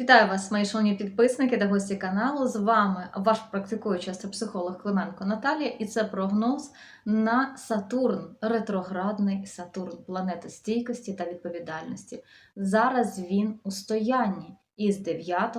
Вітаю вас, мої шановні підписники та гості каналу. З вами ваш практикуючий астропсихолог Клименко Наталія, і це прогноз на Сатурн, ретроградний Сатурн, планета стійкості та відповідальності. Зараз він у стоянні із 9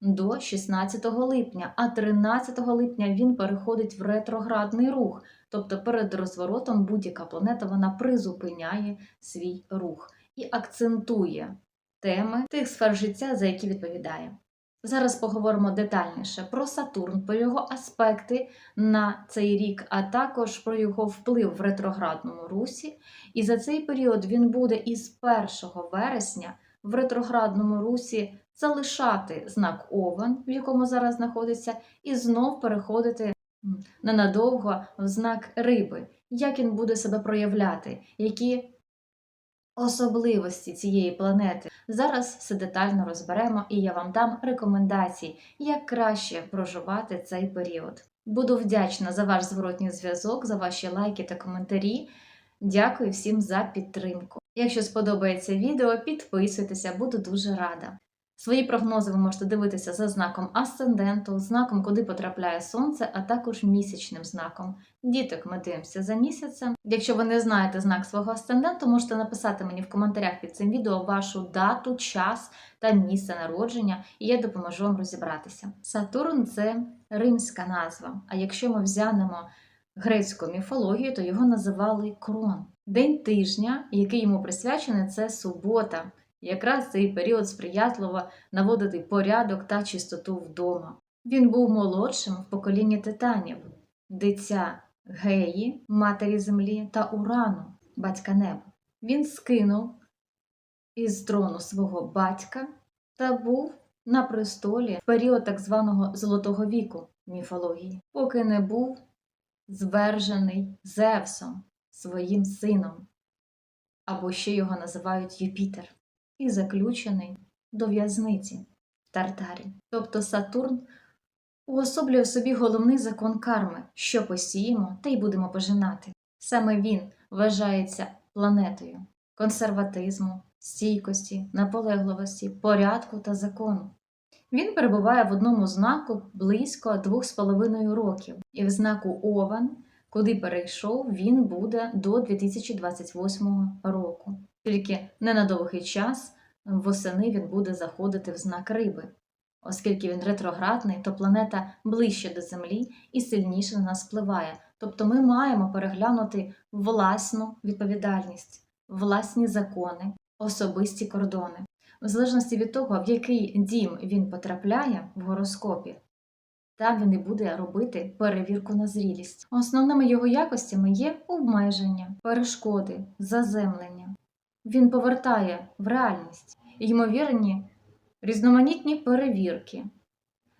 до 16 липня, а 13 липня він переходить в ретроградний рух. Тобто перед розворотом будь-яка планета вона призупиняє свій рух і акцентує теми тих сфер життя, за які відповідає. Зараз поговоримо детальніше про Сатурн, про його аспекти на цей рік, а також про його вплив в ретроградному русі. І за цей період він буде із 1 вересня в ретроградному русі залишати знак Овен, в якому зараз знаходиться, і знов переходити ненадовго в знак риби. Як він буде себе проявляти, які особливості цієї планети. Зараз все детально розберемо, і я вам дам рекомендації, як краще проживати цей період. Буду вдячна за ваш зворотній зв'язок, за ваші лайки та коментарі. Дякую всім за підтримку. Якщо сподобається відео, підписуйтеся, буду дуже рада. Свої прогнози ви можете дивитися за знаком асценденту, знаком, куди потрапляє сонце, а також місячним знаком. Діток ми дивимося за місяцем. Якщо ви не знаєте знак свого асценденту, можете написати мені в коментарях під цим відео вашу дату, час та місце народження, і я допоможу вам розібратися. Сатурн це римська назва. А якщо ми взянемо грецьку міфологію, то його називали крон. День тижня, який йому присвячений, це субота. Якраз цей період сприятливо наводити порядок та чистоту вдома. Він був молодшим в поколінні титанів, дитя Геї, матері землі та Урану, батька неба. Він скинув із трону свого батька та був на престолі в період так званого Золотого віку міфології, поки не був звержений Зевсом, своїм сином, або ще його називають Юпітер і заключений до в'язниці в Тартарі. Тобто Сатурн уособлює в собі головний закон карми, що посіємо, та й будемо пожинати. Саме він вважається планетою консерватизму, стійкості, наполегливості, порядку та закону. Він перебуває в одному знаку близько 2,5 років, і в знаку Овен, куди перейшов, він буде до 2028 року. Тільки не на довгий час восени він буде заходити в знак риби. Оскільки він ретроградний, то планета ближче до Землі і сильніше на нас впливає. Тобто ми маємо переглянути власну відповідальність, власні закони, особисті кордони. В залежності від того, в який дім він потрапляє в гороскопі, там він і буде робити перевірку на зрілість. Основними його якостями є обмеження, перешкоди, заземлення. Він повертає в реальність ймовірні різноманітні перевірки,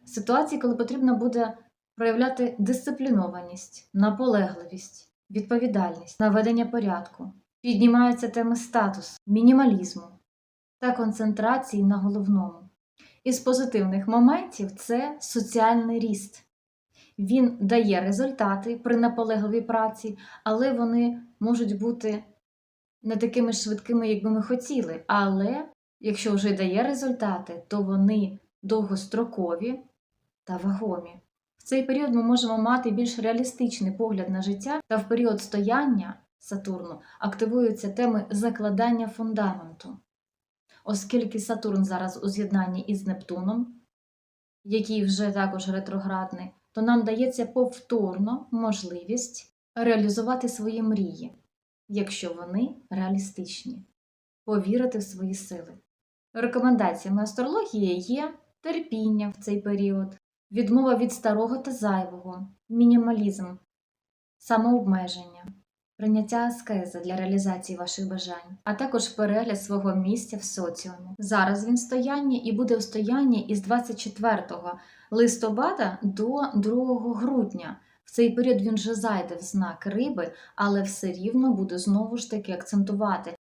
ситуації, коли потрібно буде проявляти дисциплінованість, наполегливість, відповідальність, наведення порядку, піднімаються теми статусу, мінімалізму та концентрації на головному. Із позитивних моментів це соціальний ріст. Він дає результати при наполегливій праці, але вони можуть бути не такими швидкими, як би ми хотіли. Але якщо вже дає результати, то вони довгострокові та вагомі. В цей період ми можемо мати більш реалістичний погляд на життя, та в період стояння Сатурну активуються теми закладання фундаменту. Оскільки Сатурн зараз у з'єднанні із Нептуном, який вже також ретроградний, то нам дається повторно можливість реалізувати свої мрії, якщо вони реалістичні, повірити в свої сили. Рекомендаціями астрології є терпіння в цей період, відмова від старого та зайвого, мінімалізм, самообмеження, прийняття аскези для реалізації ваших бажань, а також перегляд свого місця в соціумі. Зараз він стояння і буде в стоянні із 24 листопада до 2 грудня. В цей період він вже зайде в знак риби, але все рівно буде знову ж таки акцентувати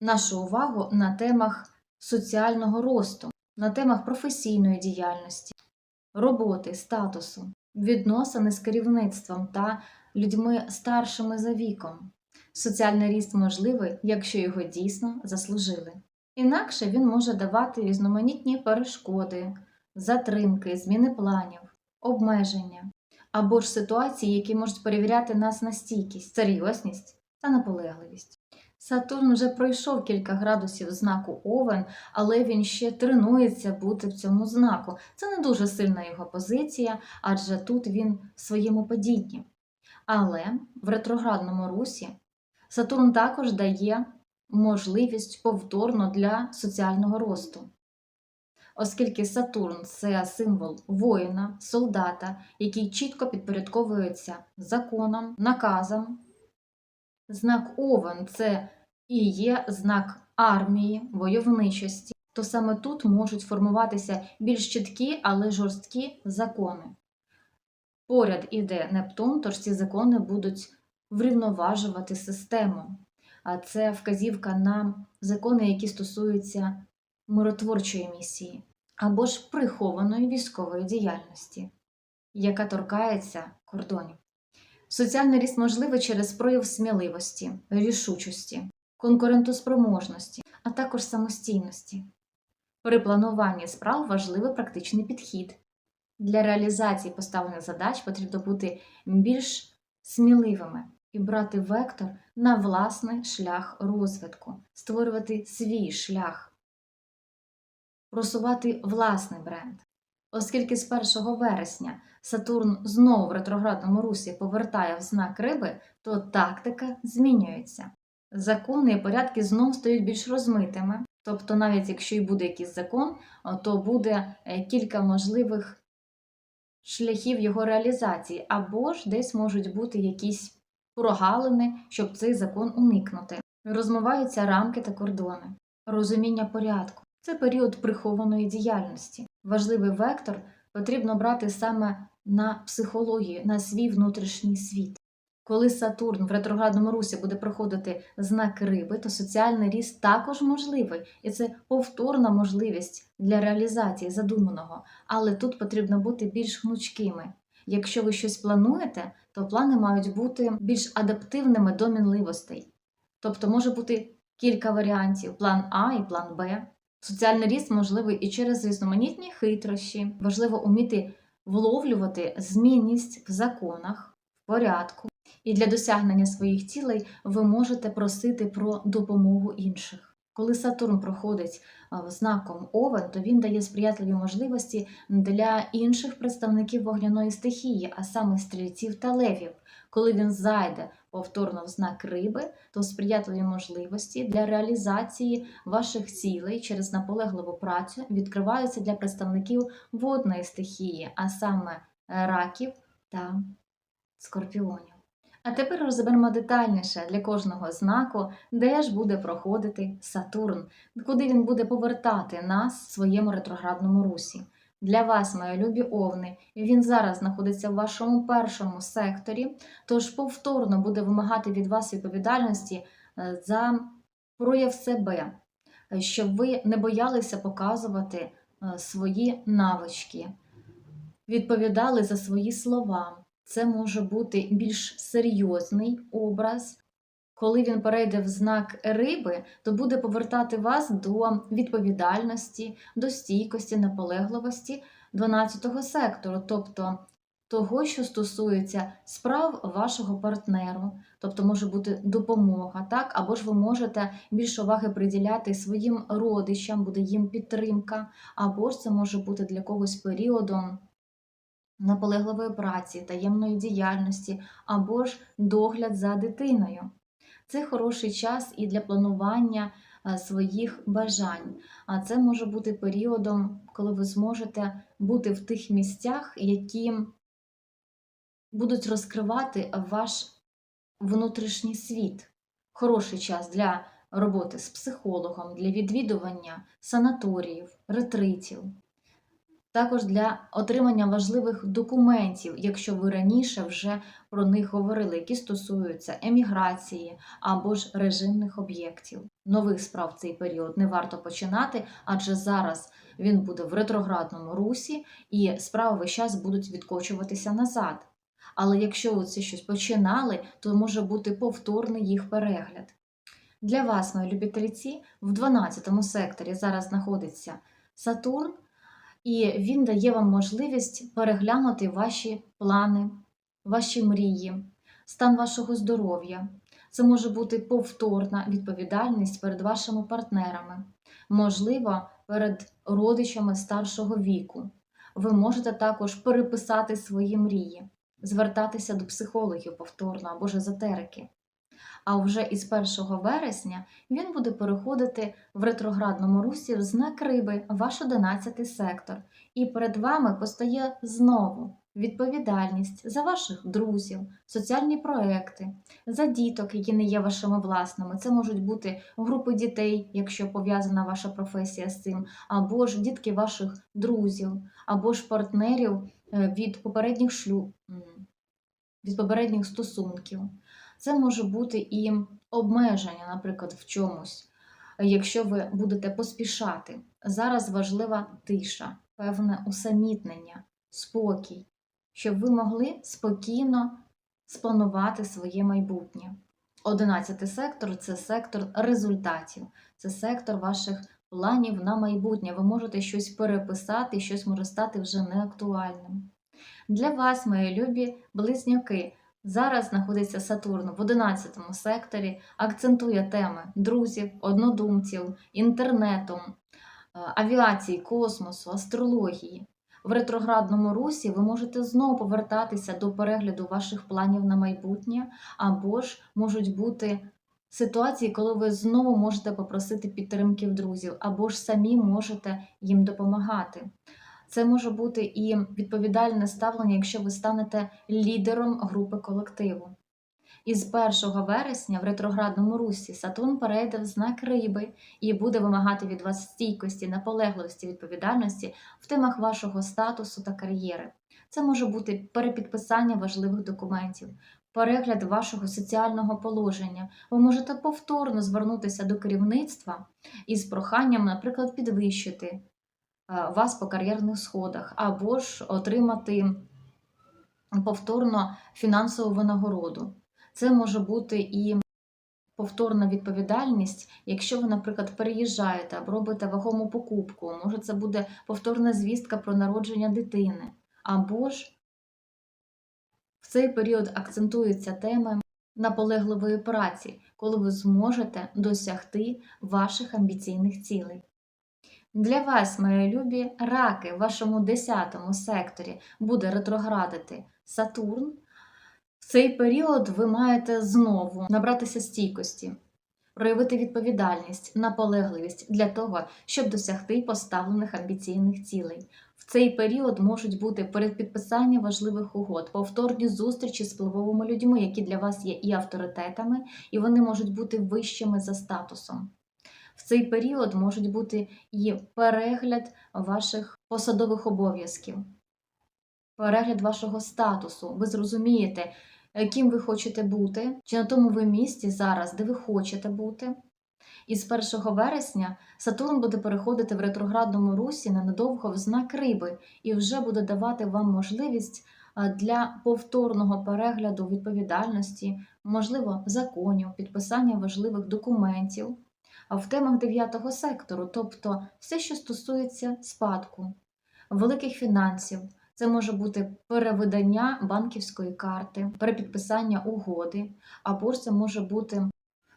нашу увагу на темах соціального росту, на темах професійної діяльності, роботи, статусу, відносини з керівництвом та людьми старшими за віком. Соціальний ріст можливий, якщо його дійсно заслужили. Інакше він може давати різноманітні перешкоди, затримки, зміни планів, обмеження або ж ситуації, які можуть перевіряти нас на стійкість, серйозність та наполегливість. Сатурн вже пройшов кілька градусів знаку Овен, але він ще тренується бути в цьому знаку. Це не дуже сильна його позиція, адже тут він в своєму падінні. Але в ретроградному русі Сатурн також дає можливість повторно для соціального росту. Оскільки Сатурн це символ воїна, солдата, який чітко підпорядковується законам, наказам. Знак Овен це і є знак армії, войовничості, то саме тут можуть формуватися більш чіткі, але жорсткі закони. Поряд іде Нептун, тож ці закони будуть врівноважувати систему. А це вказівка на закони, які стосуються миротворчої місії або ж прихованої військової діяльності, яка торкається кордонів. Соціальний ріст можливий через прояв сміливості, рішучості, конкурентоспроможності, а також самостійності. При плануванні справ важливий практичний підхід. Для реалізації поставлених задач потрібно бути більш сміливими і брати вектор на власний шлях розвитку, створювати свій шлях, просувати власний бренд. Оскільки з 1 вересня Сатурн знову в ретроградному русі повертає в знак риби, то тактика змінюється. Закони і порядки знову стають більш розмитими. Тобто, навіть якщо і буде якийсь закон, то буде е, кілька можливих шляхів його реалізації, або ж десь можуть бути якісь прогалини, щоб цей закон уникнути. Розмиваються рамки та кордони, розуміння порядку. Це період прихованої діяльності. Важливий вектор потрібно брати саме на психологію, на свій внутрішній світ. Коли Сатурн в ретроградному русі буде проходити знак риби, то соціальний ріст також можливий, і це повторна можливість для реалізації задуманого, але тут потрібно бути більш гнучкими. Якщо ви щось плануєте, то плани мають бути більш адаптивними до мінливостей. Тобто може бути кілька варіантів: план А і план Б. Соціальний ріст можливий і через різноманітні хитрощі. Важливо уміти вловлювати змінність в законах, в порядку. І для досягнення своїх цілей ви можете просити про допомогу інших. Коли Сатурн проходить знаком Овен, то він дає сприятливі можливості для інших представників вогняної стихії, а саме стрільців та левів. Коли він зайде повторно в знак риби, то сприятливі можливості для реалізації ваших цілей через наполегливу працю відкриваються для представників водної стихії, а саме раків та скорпіонів. А тепер розберемо детальніше для кожного знаку, де ж буде проходити Сатурн, куди він буде повертати нас в своєму ретроградному русі. Для вас, мої любі овни, він зараз знаходиться в вашому першому секторі, тож повторно буде вимагати від вас відповідальності е, за прояв себе, щоб ви не боялися показувати е, свої навички, відповідали за свої слова. Це може бути більш серйозний образ. Коли він перейде в знак риби, то буде повертати вас до відповідальності, до стійкості, наполегливості 12-го сектору, тобто того, що стосується справ вашого партнеру, тобто може бути допомога, так? або ж ви можете більше уваги приділяти своїм родичам, буде їм підтримка, або ж це може бути для когось періодом наполегливої праці, таємної діяльності або ж догляд за дитиною. Це хороший час і для планування е, своїх бажань. А це може бути періодом, коли ви зможете бути в тих місцях, які будуть розкривати ваш внутрішній світ. Хороший час для роботи з психологом, для відвідування санаторіїв, ретритів також для отримання важливих документів, якщо ви раніше вже про них говорили, які стосуються еміграції або ж режимних об'єктів. Нових справ в цей період не варто починати, адже зараз він буде в ретроградному русі, і справи весь час будуть відкочуватися назад. Але якщо ви це щось починали, то може бути повторний їх перегляд. Для вас, мої любі тельці, в 12 секторі зараз знаходиться Сатурн, і він дає вам можливість переглянути ваші плани, ваші мрії, стан вашого здоров'я. Це може бути повторна відповідальність перед вашими партнерами, можливо, перед родичами старшого віку. Ви можете також переписати свої мрії, звертатися до психологів повторно або ж езотерики. А вже із 1 вересня він буде переходити в ретроградному русі в знак риби, ваш 11 сектор, і перед вами постає знову відповідальність за ваших друзів, соціальні проекти, за діток, які не є вашими власними. Це можуть бути групи дітей, якщо пов'язана ваша професія з цим, або ж дітки ваших друзів, або ж партнерів е, від попередніх шлюб, від попередніх стосунків. Це може бути і обмеження, наприклад, в чомусь, якщо ви будете поспішати. Зараз важлива тиша, певне усамітнення, спокій, щоб ви могли спокійно спланувати своє майбутнє. Одинадцятий сектор це сектор результатів, це сектор ваших планів на майбутнє. Ви можете щось переписати, щось може стати вже неактуальним. Для вас, мої любі близнюки, зараз знаходиться Сатурн в 11 секторі, акцентує теми друзів, однодумців, інтернету, е, авіації, космосу, астрології. В ретроградному русі ви можете знову повертатися до перегляду ваших планів на майбутнє, або ж можуть бути ситуації, коли ви знову можете попросити підтримки в друзів, або ж самі можете їм допомагати. Це може бути і відповідальне ставлення, якщо ви станете лідером групи колективу. Із 1 вересня в ретроградному русі Сатурн перейде в знак риби і буде вимагати від вас стійкості, наполегливості, відповідальності в темах вашого статусу та кар'єри. Це може бути перепідписання важливих документів, перегляд вашого соціального положення. Ви можете повторно звернутися до керівництва із проханням, наприклад, підвищити вас по кар'єрних сходах, або ж отримати повторно фінансову винагороду. Це може бути і повторна відповідальність, якщо ви, наприклад, переїжджаєте або робите вагому покупку, може це буде повторна звістка про народження дитини, або ж в цей період акцентуються теми наполегливої праці, коли ви зможете досягти ваших амбіційних цілей. Для вас, мої любі раки, в вашому 10 секторі буде ретроградити Сатурн. В цей період ви маєте знову набратися стійкості, проявити відповідальність, наполегливість для того, щоб досягти поставлених амбіційних цілей. В цей період можуть бути передпідписання важливих угод, повторні зустрічі з впливовими людьми, які для вас є і авторитетами, і вони можуть бути вищими за статусом. В цей період можуть бути і перегляд ваших посадових обов'язків, перегляд вашого статусу. Ви зрозумієте, ким ви хочете бути, чи на тому ви місці зараз, де ви хочете бути. І з 1 вересня Сатурн буде переходити в ретроградному русі ненадовго в знак риби і вже буде давати вам можливість для повторного перегляду відповідальності, можливо, законів, підписання важливих документів в темах 9 сектору, тобто все, що стосується спадку, великих фінансів. Це може бути перевидання банківської карти, перепідписання угоди, або ж це може бути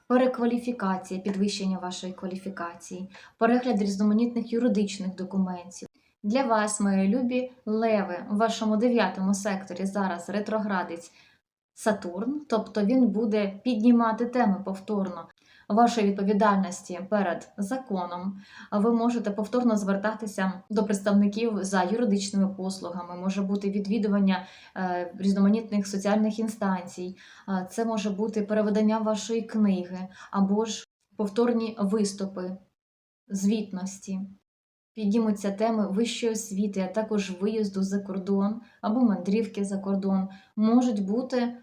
перекваліфікація, підвищення вашої кваліфікації, перегляд різноманітних юридичних документів. Для вас, мої любі леви, в вашому дев'ятому секторі зараз ретроградить Сатурн, тобто він буде піднімати теми повторно вашої відповідальності перед законом. Ви можете повторно звертатися до представників за юридичними послугами, може бути відвідування е, різноманітних соціальних інстанцій, Е, це може бути переведення вашої книги або ж повторні виступи, звітності. Піднімуться теми вищої освіти, а також виїзду за кордон або мандрівки за кордон, можуть бути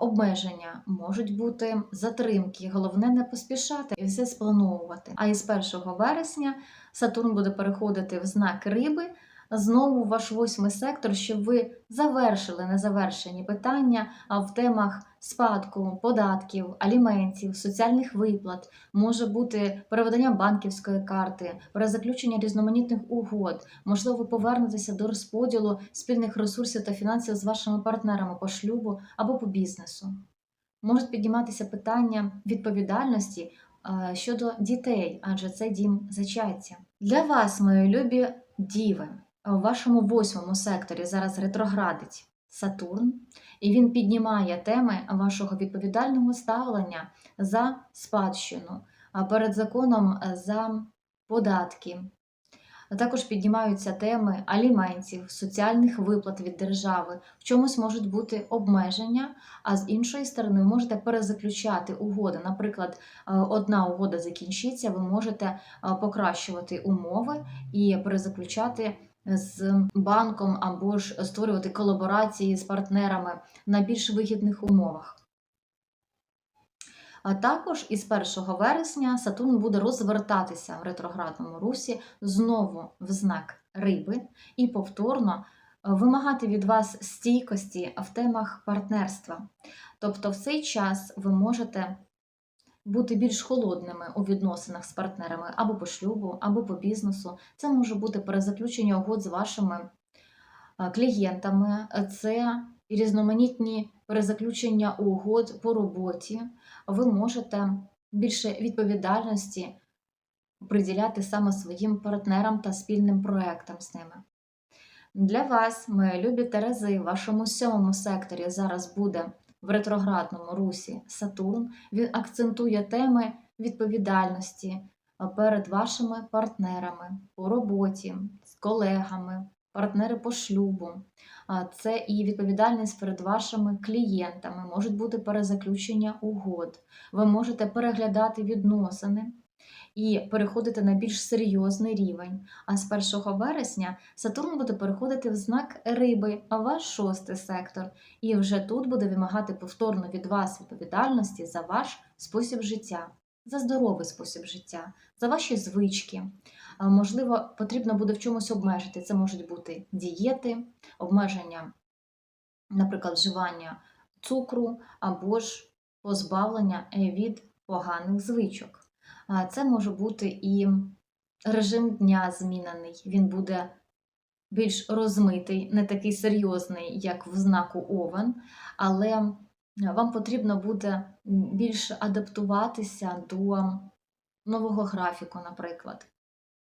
обмеження, можуть бути затримки. Головне не поспішати і все сплановувати. А із 1 вересня Сатурн буде переходити в знак риби знову ваш восьмий сектор, щоб ви завершили незавершені питання в темах спадку, податків, аліментів, соціальних виплат, може бути переведення банківської карти, перезаключення різноманітних угод, можливо, ви повернетеся до розподілу спільних ресурсів та фінансів з вашими партнерами по шлюбу або по бізнесу. Можуть підніматися питання відповідальності е, щодо дітей, адже це дім зачаття. Для вас, мої любі діви, у вашому восьмому секторі зараз ретроградить Сатурн, і він піднімає теми вашого відповідального ставлення за спадщину, перед законом е, за податки. Також піднімаються теми аліментів, соціальних виплат від держави. В чомусь можуть бути обмеження, а з іншої сторони, можете перезаключати угоди. Наприклад, е, одна угода закінчиться, ви можете е, покращувати умови і перезаключати з банком або ж створювати колаборації з партнерами на більш вигідних умовах. А також із 1 вересня Сатурн буде розвертатися в ретроградному русі знову в знак риби і повторно е, вимагати від вас стійкості в темах партнерства. Тобто, в цей час ви можете бути більш холодними у відносинах з партнерами або по шлюбу, або по бізнесу. Це може бути перезаключення угод з вашими е, клієнтами, це різноманітні перезаключення угод по роботі. Ви можете більше відповідальності приділяти саме своїм партнерам та спільним проектам з ними. Для вас, мої любі Терези, в вашому сьомому секторі зараз буде в ретроградному русі Сатурн. Він акцентує теми відповідальності перед вашими партнерами по роботі, з колегами, партнери по шлюбу. Це і відповідальність перед вашими клієнтами, можуть бути перезаключення угод. Ви можете переглядати відносини і переходити на більш серйозний рівень. А з 1 вересня Сатурн буде переходити в знак риби, а ваш шостий сектор. І вже тут буде вимагати повторно від вас відповідальності за ваш спосіб життя, за здоровий спосіб життя, за ваші звички. Можливо, потрібно буде в чомусь обмежити. Це можуть бути дієти, обмеження, наприклад, вживання цукру або ж позбавлення від поганих звичок. Це може бути і режим дня змінений. Він буде більш розмитий, не такий серйозний, як в знаку Овен, але вам потрібно буде більше адаптуватися до нового графіку, наприклад.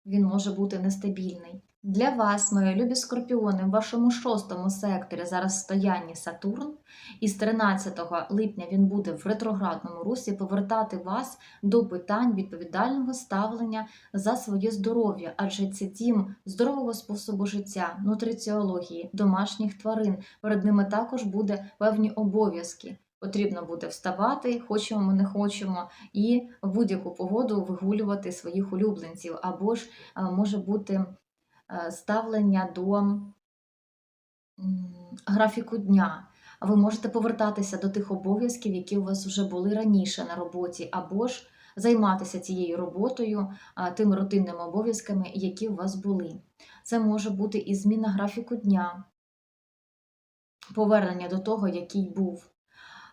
Він може бути нестабільний. Для вас, мої любі скорпіони, в вашому шостому секторі зараз стояння Сатурн, і з 13 липня він буде в ретроградному русі повертати вас до питань відповідального ставлення за своє здоров'я, адже це дім здорового способу життя, нутриціології, домашніх тварин. Перед ними також буде певні обов'язки. Потрібно буде вставати, хочемо ми не хочемо, і в будь-яку погоду вигулювати своїх улюбленців, або ж е, може бути ставлення до графіку дня. Ви можете повертатися до тих обов'язків, які у вас вже були раніше на роботі, або ж займатися цією роботою, тими рутинними обов'язками, які у вас були. Це може бути і зміна графіку дня, повернення до того, який був.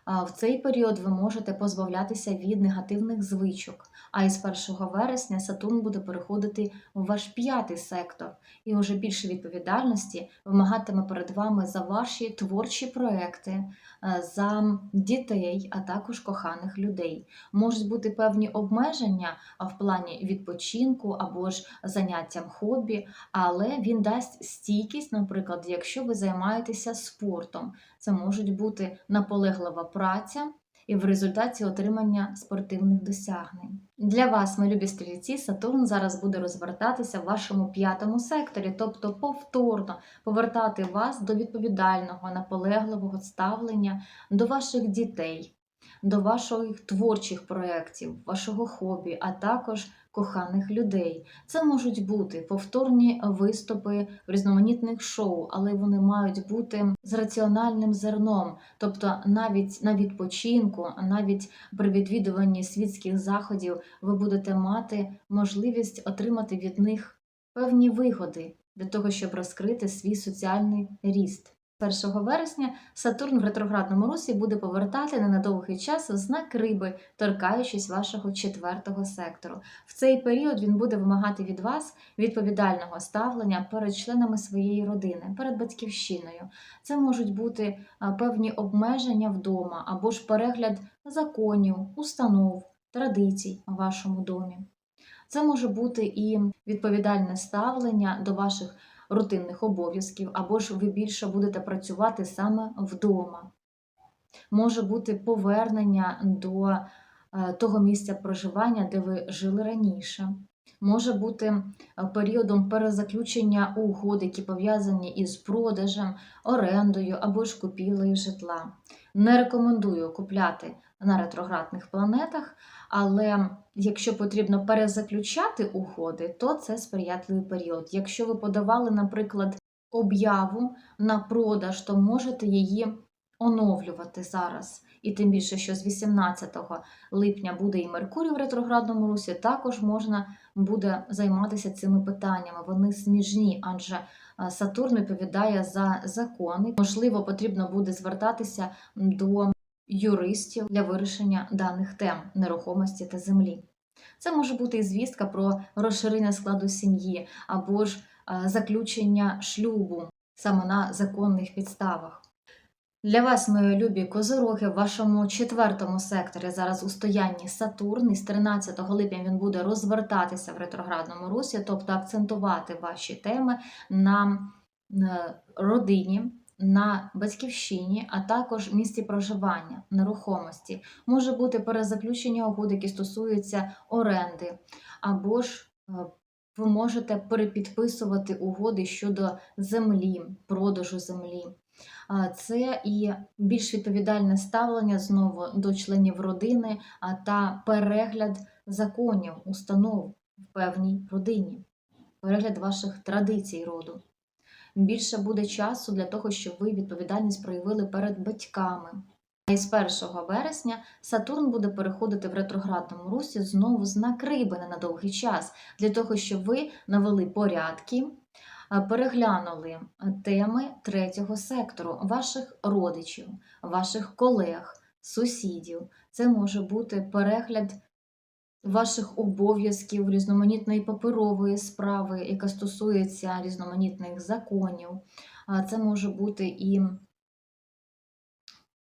В цей період ви можете позбавлятися від негативних звичок. А із 1 вересня Сатурн буде переходити в ваш п'ятий сектор, і вже більше відповідальності вимагатиме перед вами за ваші творчі проекти, е, за дітей, а також коханих людей. Можуть бути певні обмеження в плані відпочинку або ж заняттям хобі, але він дасть стійкість, наприклад, якщо ви займаєтеся спортом. Це можуть бути наполеглива праця і в результаті отримання спортивних досягнень. Для вас, мої любі стрільці, Сатурн зараз буде розвертатися в вашому п'ятому секторі, тобто повторно повертати вас до відповідального, наполегливого ставлення до ваших дітей, до ваших творчих проєктів, вашого хобі, а також коханих людей. Це можуть бути повторні виступи в різноманітних шоу, але вони мають бути з раціональним зерном, тобто навіть на відпочинку, навіть при відвідуванні світських заходів ви будете мати можливість отримати від них певні вигоди, для того, щоб розкрити свій соціальний ріст. 1 вересня Сатурн в ретроградному русі буде повертати на недовгий час в знак риби, торкаючись вашого четвертого сектору. В цей період він буде вимагати від вас відповідального ставлення перед членами своєї родини, перед батьківщиною. Це можуть бути певні обмеження вдома або ж перегляд законів, установ, традицій у вашому домі. Це може бути і відповідальне ставлення до ваших рутинних обов'язків, або ж ви більше будете працювати саме вдома. Може бути повернення до е, того місця проживання, де ви жили раніше. Може бути е, періодом перезаключення угод, які пов'язані із продажем, орендою або ж купівлею житла. Не рекомендую купляти на ретроградних планетах, але якщо потрібно перезаключати угоди, то це сприятливий період. Якщо ви подавали, наприклад, об'яву на продаж, то можете її оновлювати зараз. І тим більше, що з 18 липня буде і Меркурій в ретроградному русі, також можна буде займатися цими питаннями. Вони сміжні, адже е, Сатурн відповідає за закони. Можливо, потрібно буде звертатися до юристів для вирішення даних тем нерухомості та землі. Це може бути і звістка про розширення складу сім'ї або ж е, заключення шлюбу саме на законних підставах. Для вас, мої любі козороги, в вашому четвертому секторі зараз у стоянні Сатурн, і з 13 липня він буде розвертатися в ретроградному русі, тобто акцентувати ваші теми на е, родині, на батьківщині, а також місці проживання, нерухомості. Може бути перезаключення угод, які стосуються оренди, або ж е, ви можете перепідписувати угоди щодо землі, продажу землі. Це і більш відповідальне ставлення знову до членів родини та перегляд законів, установ в певній родині, перегляд ваших традицій роду. Більше буде часу для того, щоб ви відповідальність проявили перед батьками. А із 1 вересня Сатурн буде переходити в ретроградному русі знову знак риби на довгий час, для того, щоб ви навели порядки, переглянули теми третього сектору, ваших родичів, ваших колег, сусідів. Це може бути перегляд ваших обов'язків, різноманітної паперової справи, яка стосується різноманітних законів. Це може бути і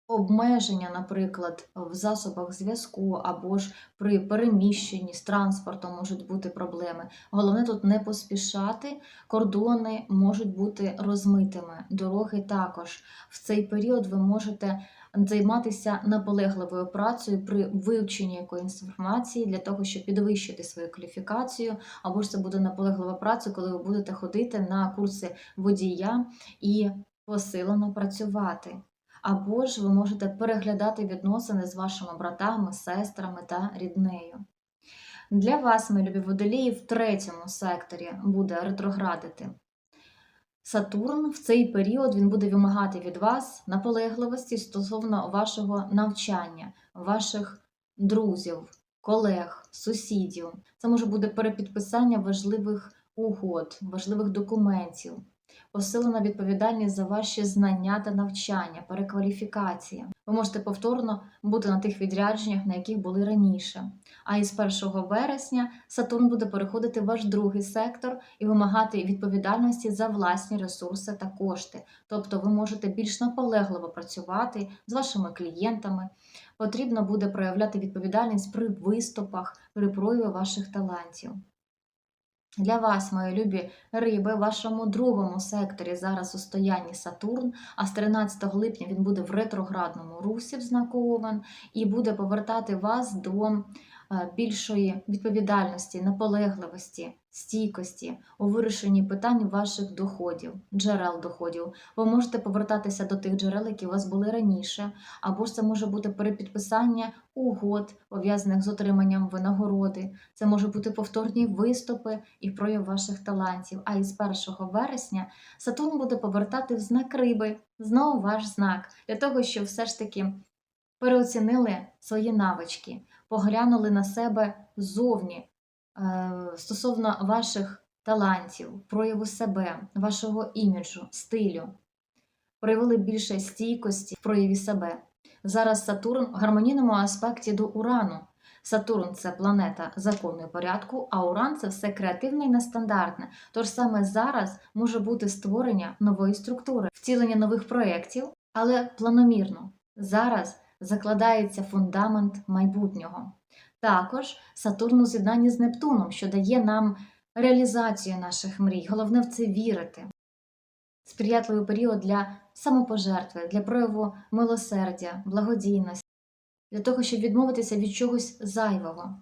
обмеження, наприклад, в засобах зв'язку або ж при переміщенні з транспортом можуть бути проблеми. Головне тут не поспішати, кордони можуть бути розмитими, дороги також. В цей період ви можете займатися наполегливою працею при вивченні якоїсь інформації для того, щоб підвищити свою кваліфікацію, або ж це буде наполеглива праця, коли ви будете ходити на курси водія і посилено працювати. Або ж ви можете переглядати відносини з вашими братами, сестрами та ріднею. Для вас, мої любі водолії, в третьому секторі буде ретроградити Сатурн в цей період він буде вимагати від вас наполегливості стосовно вашого навчання, ваших друзів, колег, сусідів. Це може бути перепідписання важливих угод, важливих документів, посилена відповідальність за ваші знання та навчання, перекваліфікація. Ви можете повторно бути на тих відрядженнях, на яких були раніше. А із 1 вересня Сатурн буде переходити в ваш другий сектор і вимагати відповідальності за власні ресурси та кошти. Тобто ви можете більш наполегливо працювати з вашими клієнтами. Потрібно буде проявляти відповідальність при виступах, при прояві ваших талантів. Для вас, мої любі риби, в вашому другому секторі зараз у стоянні Сатурн, а з 13 липня він буде в ретроградному русі в знаку і буде повертати вас до більшої відповідальності, наполегливості, стійкості у вирішенні питань ваших доходів, джерел доходів. Ви можете повертатися до тих джерел, які у вас були раніше, або ж це може бути перепідписання угод, пов'язаних з отриманням винагороди. Це може бути повторні виступи і прояв ваших талантів. А із 1 вересня Сатурн буде повертати в знак риби, знову ваш знак, для того, щоб все ж таки переоцінили свої навички, поглянули на себе ззовні е, стосовно ваших талантів, прояву себе, вашого іміджу, стилю. Проявили більше стійкості в прояві себе. Зараз Сатурн в гармонійному аспекті до Урану. Сатурн це планета закону порядку, а Уран це все креативне і нестандартне. Тож саме зараз може бути створення нової структури, втілення нових проєктів, але планомірно. Зараз закладається фундамент майбутнього. Також Сатурн у з'єднанні з Нептуном, що дає нам реалізацію наших мрій. Головне в це вірити. Сприятливий період для самопожертви, для прояву милосердя, благодійності, для того, щоб відмовитися від чогось зайвого.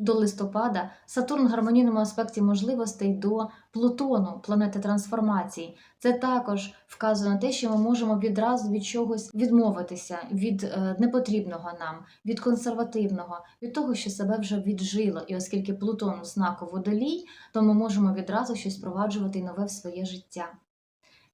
До листопада Сатурн в гармонійному аспекті можливостей до Плутону, планети трансформації. Це також вказує на те, що ми можемо відразу від чогось відмовитися, від е, непотрібного нам, від консервативного, від того, що себе вже віджило. І оскільки Плутон у знаку водолій, то ми можемо відразу щось впроваджувати нове в своє життя.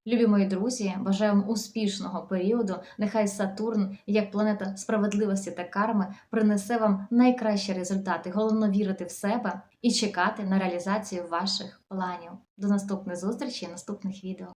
Любі мої друзі, бажаю вам успішного періоду. Нехай Сатурн, як планета справедливості та карми, принесе вам найкращі результати. Головно вірити в себе і чекати на реалізацію ваших планів. До наступної зустрічі наступних відео.